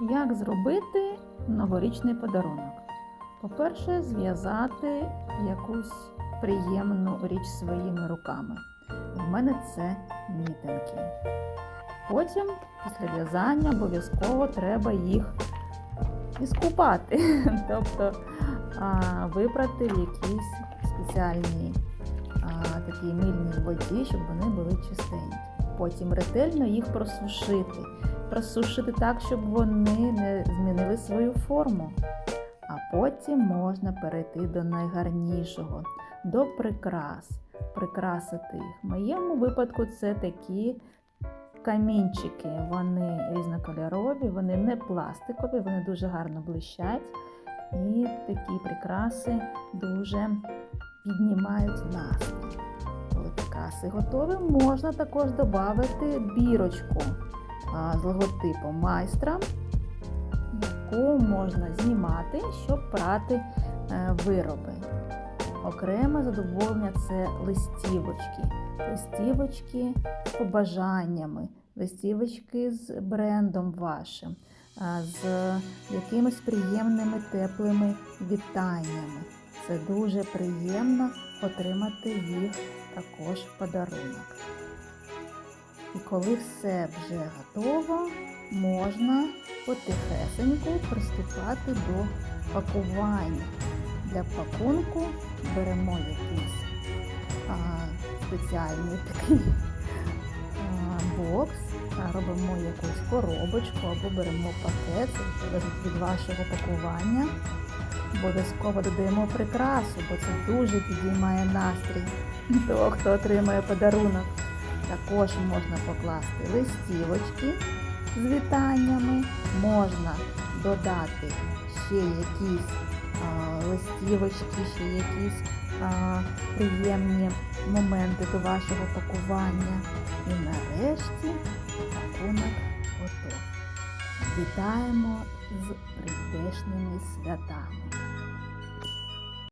Як зробити новорічний подарунок? По-перше, зв'язати якусь приємну річ своїми руками. У мене це мітинки. Потім, після в'язання, обов'язково треба їх іскупати, тобто випрати в якійсь спеціальній такій мильній воді, щоб вони були чистенькі. Потім ретельно їх просушити. Просушити так, щоб вони не змінили свою форму. А потім можна перейти до найгарнішого, до прикрас, прикрасити їх. В моєму випадку це такі камінчики. Вони різнокольорові, вони не пластикові, вони дуже гарно блищать. І такі прикраси дуже піднімають настрій. Коли прикраси готові, можна також додати бірочку з логотипом майстра, яку можна знімати, щоб прати е, вироби. Окреме задоволення це листівочки. Листівочки з побажаннями, листівочки з брендом вашим, з якимись приємними теплими вітаннями. Це дуже приємно отримати їх також в подарунок. І коли все вже готово, можна потихесеньку приступати до пакування. Для пакунку беремо якийсь а, спеціальний такий а, бокс, а, робимо якусь коробочку або беремо пакет, залежить від вашого пакування. Обов'язково додаємо прикрасу, бо це дуже підіймає настрій того, хто отримає подарунок. Також можна покласти листівочки з вітаннями, можна додати ще якісь а, листівочки, ще якісь а, приємні моменти до вашого пакування. І нарешті пакунок готовий. Вітаємо з прийдешніми святами!